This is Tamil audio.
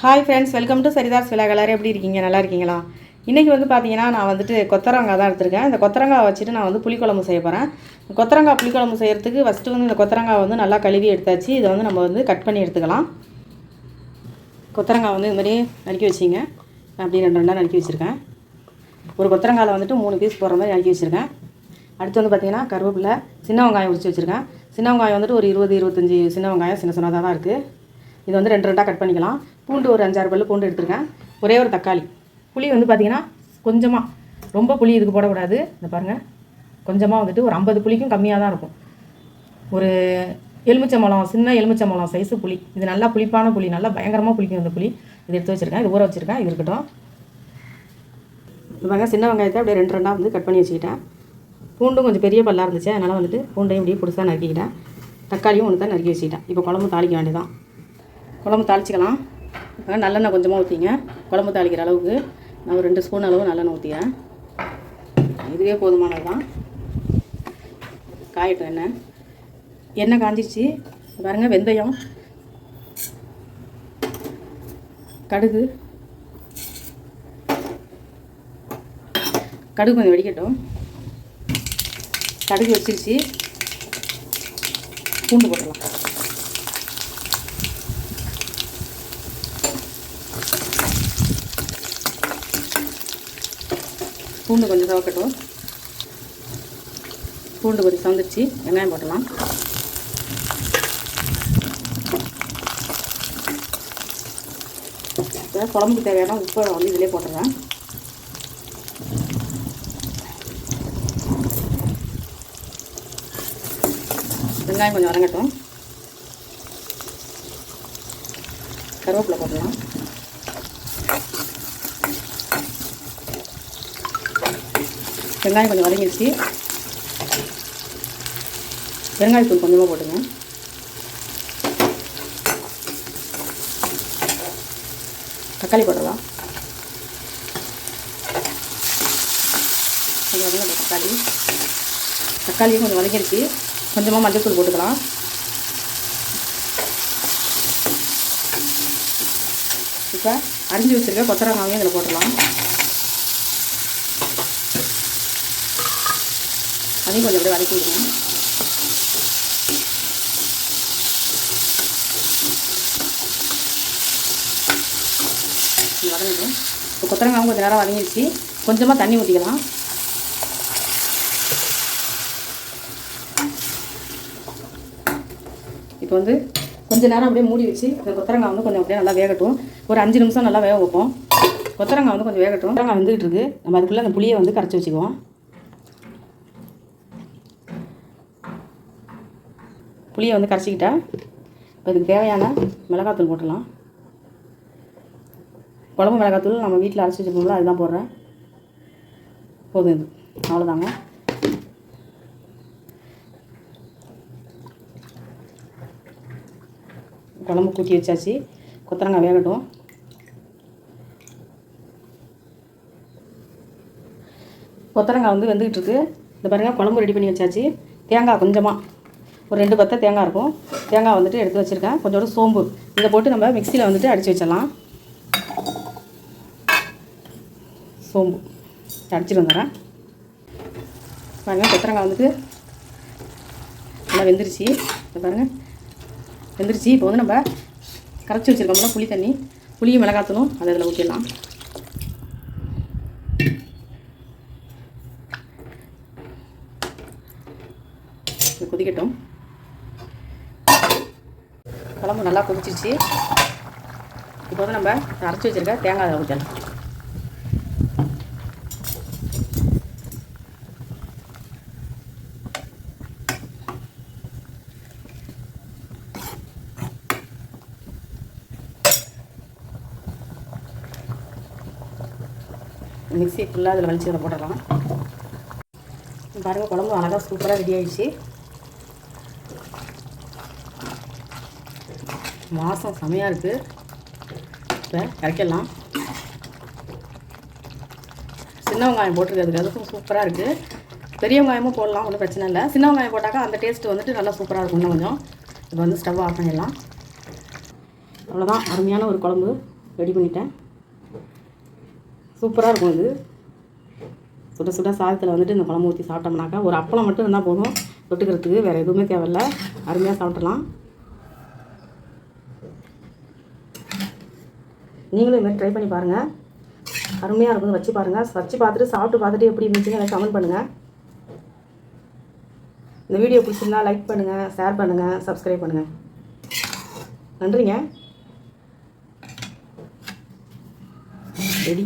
Hi friends welcome to Saritha's விழா எல்லாரும் எப்படி இருக்கீங்க? நல்லா இருக்கீங்களா? இன்றைக்கி வந்து பார்த்தீங்கன்னா நான் வந்துட்டு கொத்தரங்காய் தான் எடுத்திருக்கேன். இந்த கொத்தரங்காய் வச்சுட்டு நான் வந்து புளிக்குழம்பு செய்ய போகிறேன் கொத்தரங்காய் புளிக்குழம்பு செய்கிறதுக்கு ஃபஸ்ட்டு வந்து இந்த கொத்தரங்காய் வந்து நல்லா கழுவி எடுத்தாச்சு. இதை வந்து நம்ம வந்து கட் பண்ணி எடுத்துக்கலாம். கொத்தரங்காய் வந்து இந்த மாதிரி நறுக்கி வச்சிங்க அப்படி ரெண்டு ரெண்டாக நறுக்கி வச்சுருக்கேன். ஒரு கொத்தரங்காயில் வந்துட்டு மூணு பீஸ் போடுற மாதிரி நறுக்கி வச்சுருக்கேன். அடுத்து வந்து பார்த்திங்கன்னா கருவேப்பிலை சின்ன வெங்காயம் உரிச்சு வச்சுருக்கேன். சின்ன வெங்காயம் வந்துட்டு ஒரு இருபது இருபத்தஞ்சி சின்ன வெங்காயம் சின்ன சின்னதாக தான் இருக்குது இது வந்து ரெண்டு ரெண்டாக கட் பண்ணிக்கலாம். பூண்டு ஒரு அஞ்சாறு பல்லு பூண்டு எடுத்துருக்கேன். ஒரே ஒரு தக்காளி. புளி வந்து பார்த்திங்கன்னா கொஞ்சமாக ரொம்ப புளி இதுக்கு போடக்கூடாது. இந்த பாருங்கள் கொஞ்சமாக வந்துட்டு ஒரு ஐம்பது புளிக்கும் கம்மியாக தான் இருக்கும். ஒரு எலுமிச்சம்பழம் சின்ன எலுமிச்சம்பழம் சைஸு புளி. இது நல்லா புளிப்பான புளி நல்லா பயங்கரமாக புளிக்கும் இந்த புளி. இது எடுத்து வச்சுருக்கேன். இது ஊற வச்சுருக்கேன். இது இருக்கட்டும். இது சின்ன வெங்காயத்தை அப்படியே ரெண்டு ரெண்டாக வந்து கட் பண்ணி வச்சுக்கிட்டேன். பூண்டும் கொஞ்சம் பெரிய பல்லாக இருந்துச்சு. அதனால் வந்துட்டு பூண்டையும் இப்படியே புதுசாக நறுக்கிக்கிட்டேன். தக்காளியும் ஒன்று தான் நறுக்கி வச்சுக்கிட்டேன். இப்போ குழம்பு தாளிக்க வேண்டியதான் குழம்பு தாளிச்சிக்கலாம். நல்லெண்ணெய் கொஞ்சமாக ஊற்றிங்க குழம்பு தாளிக்கிற அளவுக்கு நான் ஒரு ரெண்டு ஸ்பூன் அளவு நல்லெண்ணெய் ஊற்றிக்கிறேன் இதுவே போதுமானது தான் காயட்டும் எண்ணெய். எண்ணெய் காஞ்சிருச்சு. பாருங்கள் வெந்தயம். கடுகு. கடுகு கொஞ்சம் வெடிக்கட்டும். கடுகு வச்சிருச்சு. பூண்டு போட்டுடலாம். பூண்டு கொஞ்சம் துவக்கட்டும். பூண்டு கொஞ்சம் சந்திச்சு வெங்காயம் போட்டலாம் இப்போ குழம்புக்கு தேவையான உப்பை வந்து இதிலே போட்டுறேன் வெங்காயம் கொஞ்சம் வதங்கட்டும். கருவேப்பிலை போட்டுடலாம். வெங்காயம் கொஞ்சம் வதங்கிடுச்சு. வெங்காயத்தூள் கொஞ்சமாக போட்டுங்க. தக்காளி போடலாம். கொஞ்சம் வதங்க தக்காளி. தக்காளியும் கொஞ்சம் வதங்கிடுச்சு. கொஞ்சமாக மஞ்சள்தூள் போட்டுக்கலாம். இப்போ அரிஞ்சு வச்சுருக்க கொத்தரங்காவையும் இதில் போட்டுடலாம் அதையும் கொஞ்சம் அப்படியே வதக்கி விடுங்க. வதங்கிடும் இப்போ கொத்தரங்காவும் கொஞ்சம் நேரம் வதங்கிடுச்சு கொஞ்சமாக தண்ணி ஊற்றிக்கலாம் இப்போ வந்து கொஞ்ச நேரம் அப்படியே மூடி வச்சு இந்த கொத்தரங்காய் வந்து கொஞ்சம் அப்படியே நல்லா வேகட்டும். ஒரு அஞ்சு நிமிஷம் நல்லா வேக வைப்போம். கொத்தரங்காய் வந்து கொஞ்சம் வேகட்டும். கொத்தரங்காய் வந்துகிட்டு இருக்கு. நம்ம அதுக்குள்ளே அந்த புளியை வந்து கரைச்சி வச்சுக்குவோம். புளியை வந்து கரைச்சிக்கிட்டேன் இப்போ இதுக்கு தேவையான மிளகாத்தூள் போட்டுடலாம். குழம்பு மிளகாத்தூள் நம்ம வீட்டில் அரைச்சி வச்சுருக்கோம்ல அதுதான் போடுறேன். போதும் இது. அவ்வளோதாங்க குழம்பு கூட்டி வச்சாச்சு. கொத்தரங்காய் வேகட்டும். கொத்தரங்காய் வந்து வெந்துக்கிட்டு இருக்கு. இந்த பாருங்கள் குழம்பு ரெடி பண்ணி வச்சாச்சு. தேங்காய் கொஞ்சமாக ஒரு ரெண்டு பத்தை தேங்காய் இருக்கும். தேங்காய் வந்துட்டு எடுத்து வச்சுருக்கேன். கொஞ்சோட சோம்பு. இதை போட்டு நம்ம மிக்சியில் வந்துட்டு அடித்து வச்சிடலாம். சோம்பு. அடிச்சிட்டு வந்துடுறேன். பாருங்கள் கொத்தரங்காய் வந்துட்டு நல்லா வெந்துருச்சு. பாருங்கள் வெந்துருச்சு. இப்போ வந்து நம்ம கரைச்சி வச்சுருக்கோம்ல புளி தண்ணி. புளியும் மிளகாத்தூளும் அதை அதில் ஊற்றிடலாம் இது கொதிக்கட்டும். குழம்பு நல்லா கொதிச்சிச்சு. இப்போ வந்து நம்ம அரைச்சி வச்சுருக்க தேங்காய் அதில் ஊற்றலாம் மிக்ஸி ஃபுல்லாக அதில் வலிச்சு போடலாம் போட்டுடலாம். பாருங்கள் குழம்பு அழகாக சூப்பராக ரெடி ஆயிடுச்சு. வாசம் செமையாக இருக்குது இப்போ இறக்கிடலாம். சின்ன வெங்காயம் போட்டிருக்கிறதுக்கு அதுக்கும் சூப்பராக இருக்குது பெரிய வெங்காயமும் போடலாம் ஒன்றும் பிரச்சனை இல்லை. சின்ன வெங்காயம் போட்டாக்கா அந்த டேஸ்ட்டு வந்துட்டு நல்லா சூப்பராக இருக்கும் இன்னும் கொஞ்சம். இப்போ வந்து ஸ்டவ் ஆஃப் பண்ணிடலாம். அவ்வளோதான் அருமையான ஒரு குழம்பு. ரெடி பண்ணிட்டேன். சூப்பராக இருக்கும் இது. சுட சுட சாதத்தில் வந்துட்டு இந்த குழம்பு ஊற்றி சாப்பிட்டோம்னாக்கா ஒரு அப்பளம் மட்டும் இருந்தால் போதும். தொட்டுக்கிறதுக்கு வேறு எதுவுமே தேவையில்ல. அருமையாக சாப்பிட்றலாம் நீங்களும் இதுமாதிரி ட்ரை பண்ணி பாருங்கள் அருமையாக இருக்கும். வச்சு பாருங்கள் வச்சு பார்த்துட்டு சாப்பிட்டு பார்த்துட்டு எப்படி இருந்துச்சுன்னு எனக்கு கமெண்ட் பண்ணுங்கள் இந்த வீடியோ பிடிச்சிருந்தா லைக் பண்ணுங்கள் ஷேர் பண்ணுங்கள் சப்ஸ்கிரைப் பண்ணுங்கள் நன்றிங்க. ரெடி